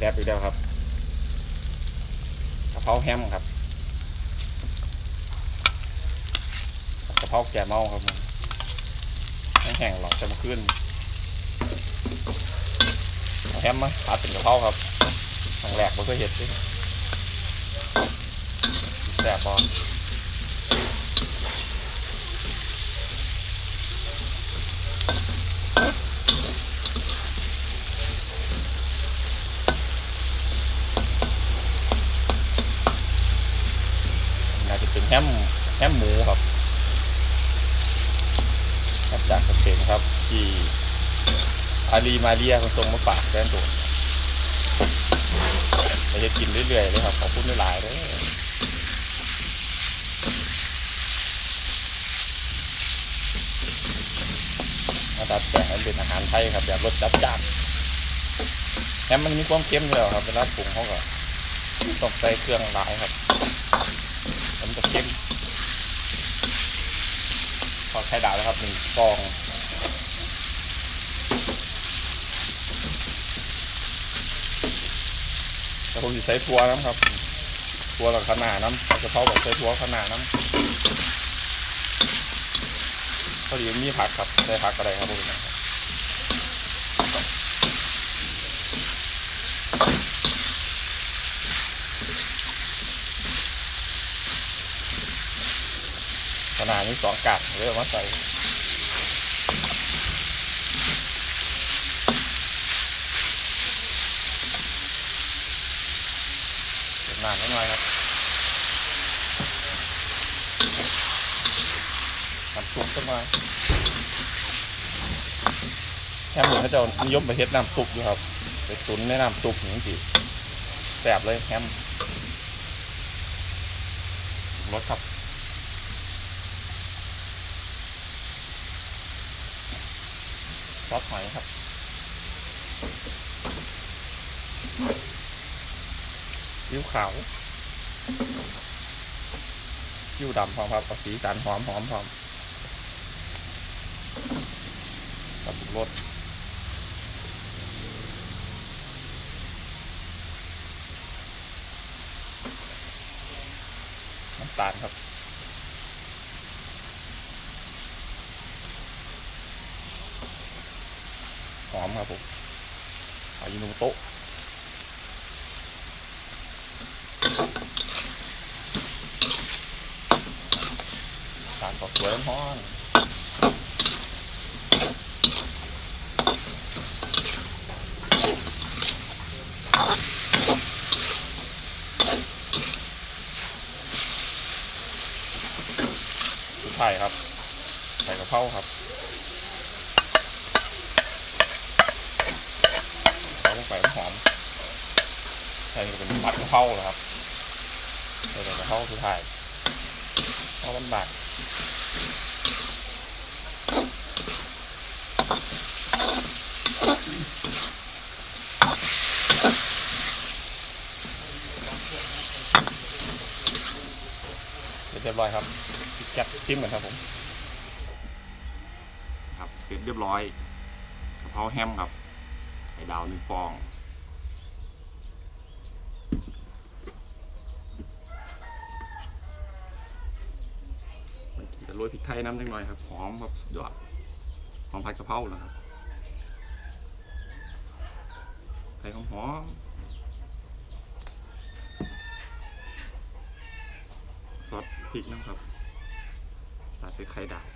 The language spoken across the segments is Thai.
แดปอีกแล้วครับกระเพราแฮมครับกระเพราแกะเมาครับแห้งหลอดจะมาขึ้นแฮมมาผัดเป็นกะเพราครับครั้งแรกบ่เคยเห็ดเลยแซ่บบอน่าจะเป็นแฮมแฮมหมูครับครับจากสเปนครับ ที่ อารีมาเรียคนส่งมาฝากแฟนตัวไปจะกินเรื่อยๆเลยครับขอบคุณหลายๆเลยมาดัดแปลงเป็นอาหารไทยครับแบบรสจัดจ้านแฮมมันมีความเค็มอยู่แล้วครับเวลาปรุงเขาก็ต้องใส่เครื่องหลายครับมันจะเค็มพอไข่ดาวแล้วครับหนึ่งฟอง แต่ ผมจะใช้ทัวน้ำครับทัวหลังขนาดน้ำกระเพราแบบใช้ทัวขนาดน้ำพอดีมีผักครับใส่ผักอะไรครับผมขนาดนี้สองกัดเรียกมาใส่เก็บ นานนิดหน่อยครับน้ำซุปสักหน่อยแค่หมูเขาจะนิยมไปเฮ็ดน้ำซุปอยู่ครับไปตุนในน้ำซุปอย่างนี้สิแสบเลยแฮมรสครับซอสหอยครับ ซิ้วขาวซิ้วดำพร้อมครับกับสีสันหอมหอมพร้อมกับรสน้ำตาลครับหอมครับผมอายิโนโตะ ตาลก็สวยฮ้อนสุดท้ายครับ ใส่กระเพราครับเราลงไปหอมใช่ก็เป็นผัดกระเพราแล้วครับใส่แต่กะเพราสุดท้ายเพราะมันบาด เรียบร้อยครับแก๊สชิมกันครับผม ครับเสร็จเรียบร้อยกระเพราแฮมครับไข่ดาวหนึ่งฟองมันกินกับโรยพริกไทยน้ำจังหน่อยครับหอมแบบสุดยอดหอมผัดกะเพราแล้วครับไข่หอมหอมซอส พริกนะครับตาใส่ไข่ดาว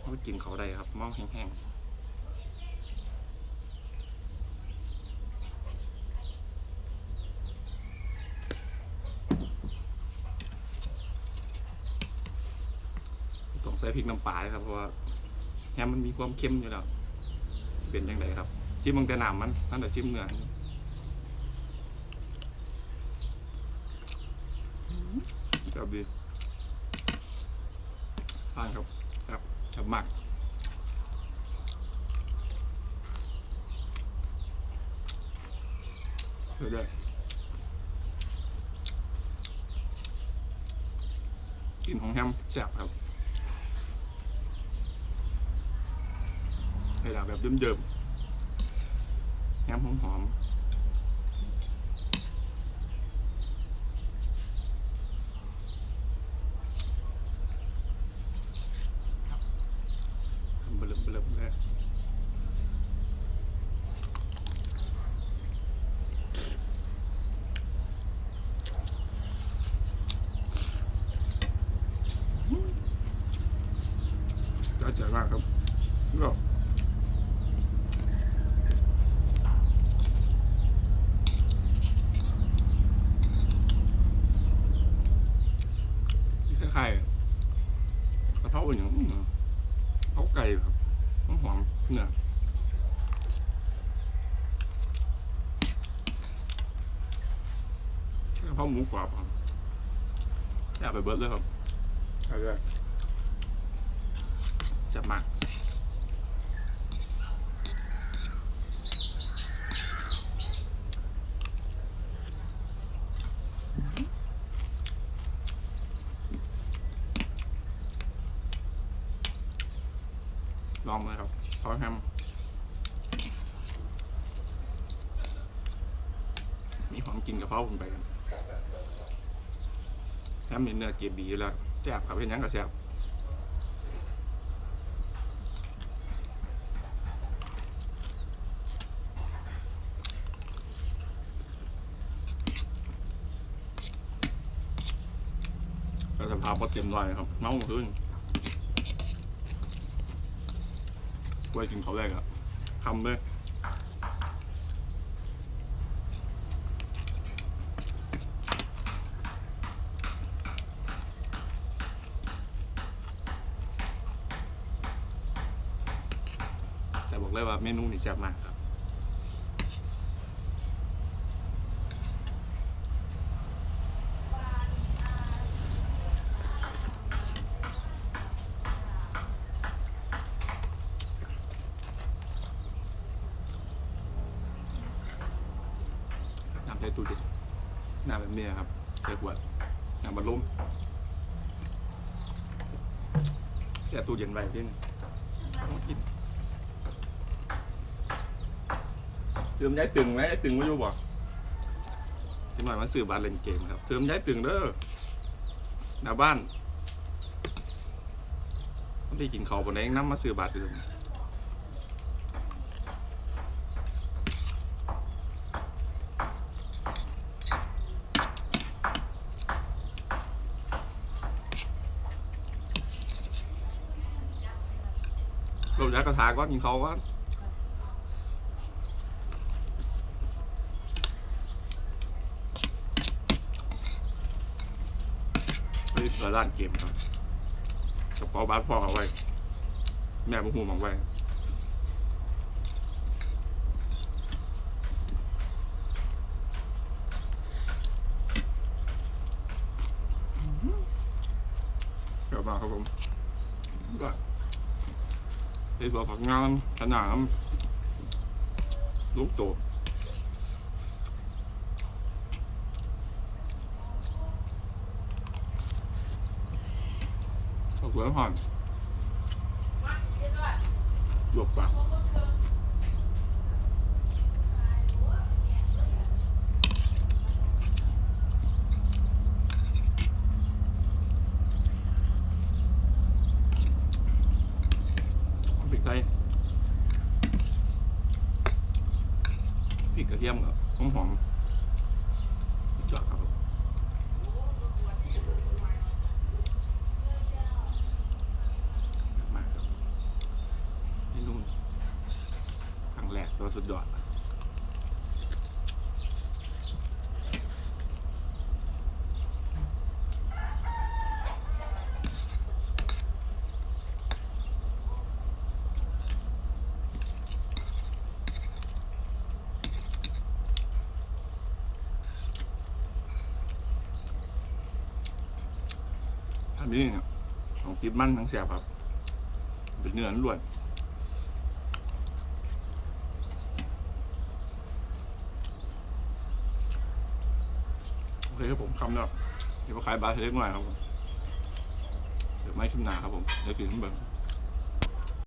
เขากินเขาได้ครับม้อแห้งๆต้องใส่พริกน้ำปลาด้วยครับเพราะว่าแฮมมันมีความเค็มอยู่แล้วเป็นยังไงครับ ซิมมังแต่น้ำมันนั่นแต่ซิมเนื้อ ครับดีผ่านครับครับชอบมากเดี๋ยวด้กลินของแฮมแซ่บครับให้เราแบบเดิมๆแฮมหอมๆครับเบลมเบลมเลยได้ใจมากครับก็คล้ายๆกระเพราอย่างนี้นะกระเพราไก่ครับหอมหอมๆเนี่ย กระเพราหมูกรอบครับอยากไปเบิ นกะเพราผมไปกันแฮมมีเนื้อเกรดดีอยู่แล้วแซ่บครับเป็นยังก็แซ่บก็สภาพก็เต็มร้อยครับเมาขึ้นไว้กินเขาแรกอะคำเลยแต่บอก เลยว่าเมนูนี่แซ่บมากครับน้ำใช้ตู้เย็นน้ำแบบนี้ครับใช้ขวดน้ำบัลลมแช่ตู้เย็นไว้พี่เอากิน เติมย้ายตึงไหมย้ายตึงไม่รู้บ่ที่หน่อยมาซื้อบานเล่นเกมครับเติมย้ายตึงเด้อหน้าบ้านไม่ได้กินเขาวบนไหนน้ำมาซื้อบาทเดิมลงจากกระถาก็กินเขาก็ ปเปิดร้านเกมครับกระเป๋าบาสพ่อเอาไว้ แม่บุหูเอาไว้เดี๋ยวมาครับผมก็ไอ้ตัวผักงามขนาดลูกโตเอา หัวหอนลวกปากเอาพริกไทยพริกกระเทียมกับหอมหอมๆจอดครับผมมากครับนี่นู่นครั้งแรกตัว สุดยอดอันนี้ของติดมันทั้งแสบครับ เป็นเนื้อล้วน เคครับผมคำแล้วเดี๋ยวมาขายบาสเล็กหน่อยครับผมเดี๋ยวไม่ขึ้นหนาครับผมเดี๋ยวกินขึ้นเบิ่ง